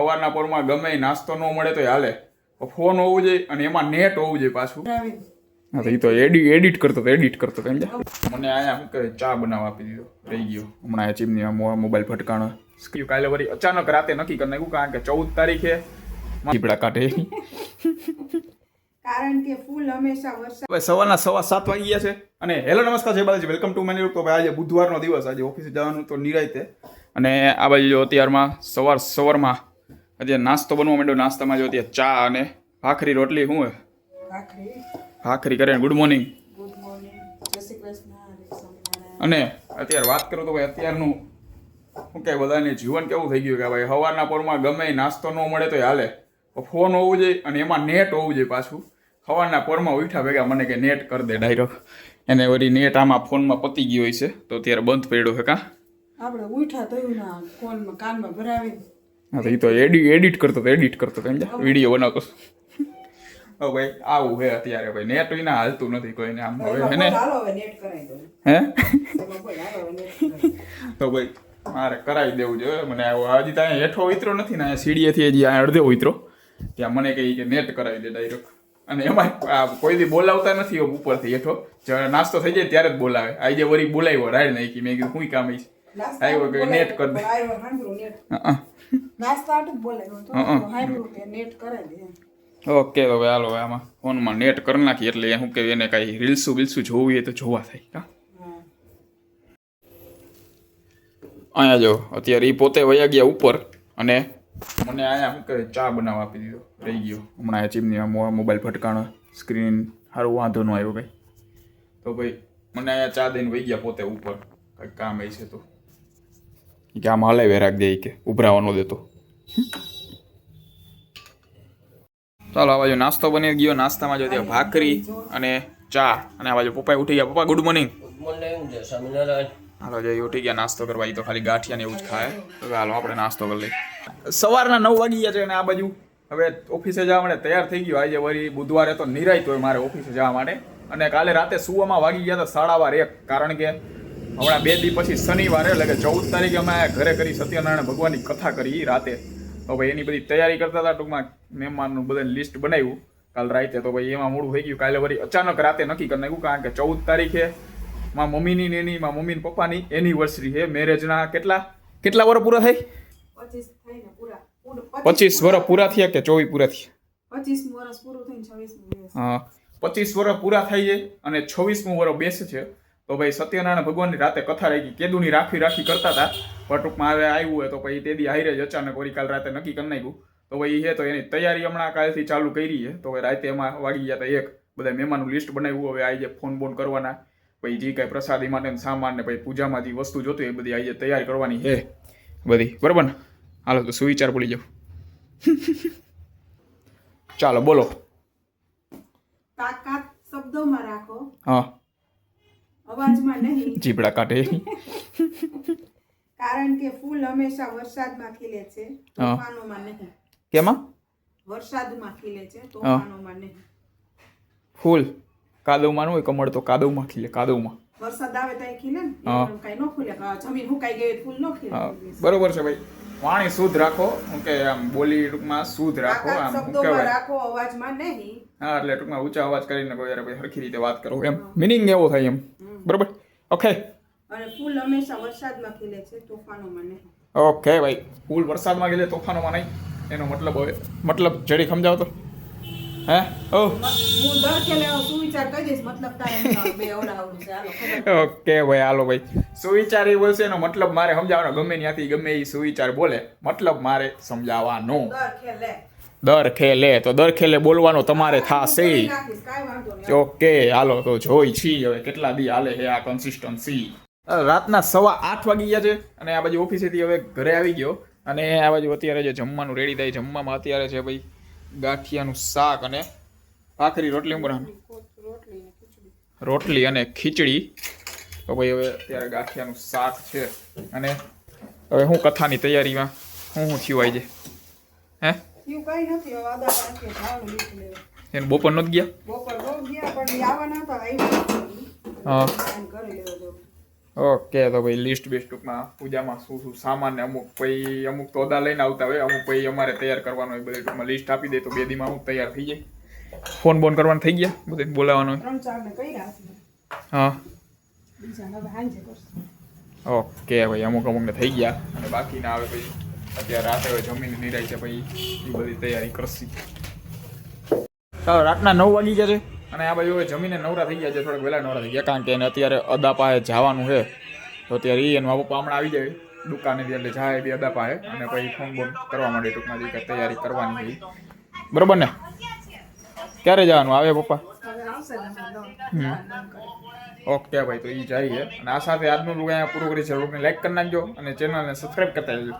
સવારના પોરમાં ગમે નાસ્તો ન મળે તો હાલે. ફોન હોવું જોઈએ અને એમાં નેટ હોવું જોઈએ પાછું. હા તો એ તો એડિટ એડિટ કરતો તો એડિટ કરતો તો સમજ્યા મને અહીંયા શું કહે ચા બનાવવા આપી દીધો. રહી ગયો. હમણાં ચીમની મોબાઈલ ફટકાણો સ્ક્યુ કાલે વળી અચાનક રાતે નક્કી કરી નાખ્યું કારણ કે ચૌદ તારીખે ચીપડા કાઢે. કારણ કે ફૂલ હંમેશા વરસાદ હવે સવારના સવા સાત વાગી ગયા છે અને હેલો નમસ્કાર જય બાલાજી. વેલકમ ટુ મેની તો આજે બુધવારનો દિવસ. આજે ઓફિસે જવાનું તો નિરાયતે. અને આ બાજુ જો અત્યારમાં સવાર સવારમાં અત્યારે નાસ્તો બનવા માંડ્યો. નાસ્તામાં જો અત્યારે ચા અને ભાખરી રોટલી શું હોય? ભાખરી. કરે ગુડ મોર્નિંગ અને અત્યારે વાત કરું તો ભાઈ અત્યારનું શું કહેવાય બધાને જીવન કેવું થઈ ગયું કે ભાઈ સવારના પોરમાં ગમે નાસ્તો ન મળે તો હાલે. ફોન હોવું જોઈએ અને એમાં નેટ હોવું જોઈએ પાછું. સવારના પોરમાં ઉઠ્યા ભેગા મને કે નેટ કરી દે ડાયરેક્ટ એને વળી નેટ આમાં ફોનમાં પતી ગયો હોય છે. તો અત્યારે બંધ પડ્યો છે કાં? આપણે ઉઠા થયું ના ફોનમાં કાનમાં ભરાવી હા તો એ તો એડિટ એડિટ કરતો તો એડિટ કરતો તો સમજ્યા વીડિયો બનાવતો. ઓ ભાઈ આવું હે અત્યારે ભાઈ. નેટ વિના હાલતું નથી કોઈને આમ હવે હે ને? હાલો હવે નેટ કરાવી દઉં. હે. તો ભાઈ મારે કરાવી દેવું જોઈએ મને આવો હજી ત્યાં હેઠો ઉતરો નથી ને અહીંયા સીડીએથી હજી અડધે ઉતરો ત્યાં મને કહી કે નેટ કરાવી દે ડાયરેક્ટ અને એમાં આ કોઈ દી બોલાવતા નથી ઉપરથી હેઠો. જ્યારે નાસ્તો થઈ જાય ત્યારે જ બોલાવે. આજે વળી બોલાવ્યો રાડ નાખી મેં કીધું શું કામ છે આવ્યો કે નેટ કરી દે આવ્યો સાંભળું નેટ હં. નાસ્તા તો હં. સાંભળું કે નેટ કરાવી દે ઓકે હવે હાલો આમાં ફોનમાં નેટ કરી નાખી એટલે શું કે એને કાંઈ રીલ્સું બિલ્સું જોવું હોય તો જોવા થાય કાં અહીંયા જો અત્યારે એ પોતે વયા ગયા ઉપર અને મને અહીંયા શું કહે ચા બનાવવા આપી દીધો રહી ગયો હમણાં આ ચીમની મોબાઈલ ફટકાણો સ્ક્રીન સારું વાંધો ન આવ્યો કંઈ તો ભાઈ મને અહીંયા ચા દઈને વહી ગયા પોતે ઉપર કંઈક કામ એ છે તો કે આમ હલાવી રાખ દે કે ઉભરાવાનો દેતો ચાલો, આ બાજુ નાસ્તો બની ગયો. નાસ્તામાં જો ભાખરી અને ચા. અને આ બાજુ પપ્પા ઉઠી ગયા. પપ્પા ગુડ મોર્નિંગ હાલો જઈ ઉઠી ગયા નાસ્તો કરવા. એ તો ખાલી ગાંઠિયા ને એવું જ ખાય. તો હાલો, આપણે નાસ્તો કરી લઈએ. સવારના નવ વાગી ગયા છે અને આ બાજુ હવે ઓફિસે જવા માટે તૈયાર થઈ ગયો. આજે વળી બુધવારે તો નિરાય હોય મારે ઓફિસે જવા માટે. અને કાલે રાતે સુવામાં વાગી ગયા હતા સાડા બાર એક. કારણ કે હમણાં બે દી પછી શનિવારે એટલે કે ચૌદ તારીખે અમે ઘરે કરી સત્યનારાયણ ભગવાનની કથા કરી રાતે. તો ભાઈ એની બધી તૈયારી કરતા હતા ટૂંકમાં મહેમાનનું બધાને લિસ્ટ બનાવ્યું. કાલ રાતે તો ભાઈ એમાં મોડું થઈ ગયું. કાલે વળી અચાનક રાતે નક્કી કરી નાખ્યું કારણ કે ચૌદ તારીખે માં મમ્મીની એની માં મમ્મી ને પપ્પાની એનિવર્સરી છે. મેરેજના કેટલા કેટલા વર્ષ પૂરા થઈ? પચીસ વર્ષ પૂરા. થયા કે ચોવીસ પૂરા થયા? પચીસ વર્ષ પૂરું થઈને છવ્વીસમું હા. પચીસ વર્ષ પૂરા થઈ જાય અને છવ્વીસમું વર્ષ બેસે છે. તો ભાઈ સત્યનારાયણ ભગવાનની રાતે કથા રાખી કેદુની રાખી રાખી કરતા હતા પણ ટૂંકમાં હવે આવ્યું હોય તો પછી તે દી હારે જ અચાનક વળી કાલ રાતે નક્કી કરી નાખ્યું. તો ભાઈ એ તો એની તૈયારી હમણાં કાલથી ચાલુ કરી છે. તો રાતે એમાં વાગી ગયા હતા એક. બધા મહેમાનનું લિસ્ટ બનાવ્યું. હવે આજે ફોન બોન કરવાના પછી જે કાંઈ પ્રસાદી માટે સામાન ને પછી પૂજામાં જે વસ્તુ જોતી હોય એ બધી આજે તૈયારી કરવાની છે. બધી. બરાબર ને? હાલો તો સુવિચાર ભૂલી જાવ ચાલો બોલો. તાકાત શબ્દોમાં રાખો. હા. અવાજમાં નહીં. જીબડા કાઢે. કારણ કે ફૂલ હંમેશા વરસાદમાં ખીલે છે તોફાનોમાં નહીં. કેમાં? વરસાદમાં ખીલે છે તોફાનોમાં નહીં. ફૂલ કાદવમાં ન હોય કમળ તો કાદવમાં ખીલે કાદવમાં. વરસાદ આવે તો ખીલે ને? કઈ ન ખુલે. જમીન હુકાઈ ગઈ ફૂલ ન ખીલે. બરોબર છે ભાઈ. વાણી શુદ્ધ રાખો કે આમ બોલી ટૂંકમાં શુદ્ધ રાખો આમ રાખો અવાજમાં નહીં. હા એટલે ટૂંકમાં ઊંચા અવાજ કરીને કોઈ યાર સરખી રીતે વાત કરો એમ. મિનિંગ એવો થાય એમ. બરોબર? ઓકે અને ફૂલ હંમેશા વરસાદમાં ખીલે છે તોફાનોમાં નહીં. ઓકે ભાઈ. ફૂલ વરસાદમાં ખીલે તોફાનોમાં નહીં. એનો મતલબ હવે મતલબ જડી સમજાવો તો હે? ઓ. ઓકે ભાઈ હાલો ભાઈ. સુવિચાર એ બોલશે એનો મતલબ મારે સમજાવવાનો ગમે ત્યાંથી ગમે એ સુવિચાર બોલે મતલબ મારે સમજાવવાનો. દર ખેલે તો દર ખેલે બોલવાનો તમારે થાશે. ઓકે હાલો તો જોઈ છી હવે કેટલા દી હાલે છે આ કન્સિસ્ટન્સી રાતના સવા આઠ વાગી ગયા છે અને આ બાજુ ઓફિસેથી હવે ઘરે આવી ગયો. અને આ બાજુ અત્યારે જે જમવાનું રેડી થાય જમવામાં અત્યારે છે ભાઈ ગાંઠિયાનું શાક અને ભાખરી રોટલી શું રોટલી અને ખીચડી. તો ભાઈ હવે અત્યારે ગાંઠિયાનું શાક છે. અને હવે હું કથાની તૈયારીમાં હું હું થયું આવી જાય હે. એને બપોર નથી ગયા? બપોર બહુ ગયા પણ આવવાના હતા હા. ઓકે તો ભાઈ લિસ્ટ બેસ્ટ ટૂંકમાં પૂજામાં શું શું સામાન ને અમુક પછી અમુક તો અદા લઈને આવતા હોય અમુક પછી અમારે તૈયાર કરવાનો હોય બધે ટૂંકમાં લિસ્ટ આપી દે તો બે દીમાં અમુક તૈયાર થઈ જાય. ફોન બોન કરવાનું થઈ ગયા? બધે ને છે? હા. ઓકે ભાઈ અમુક અમુકને થઈ ગયા. અને બાકીના આવે પછી અત્યારે રાતે હવે જમીને નિરાય છે પછી એ બધી તૈયારી કરશી. ચાલો રાતના નવ વાગી ગયા છે. અને આ બાજુ જમીને નવરા થઈ ગયા છે, થોડાક વહેલા નવરા થઈ ગયા. કારણ કે એને અત્યારે અદા પાસે જવાનું છે. તો અત્યારે એ એનું પપ્પા હમણાં આવી જાય દુકાનેથી એટલે જાય બી અદા પાસે અને પછી ફોન બોન કરવા માંડે ટૂંકમાં જે તૈયારી કરવાની હોય બરોબર ને? ક્યારે જવાનું? આવે પપ્પા. ઓકે ભાઈ, તો એ છે અને આ સાથે આજનું લોકો અહીંયા પૂરું કરી છે લોકોને લાઈક કરી નાખજો અને ચેનલને સબસ્ક્રાઈબ કરતા રહેજો.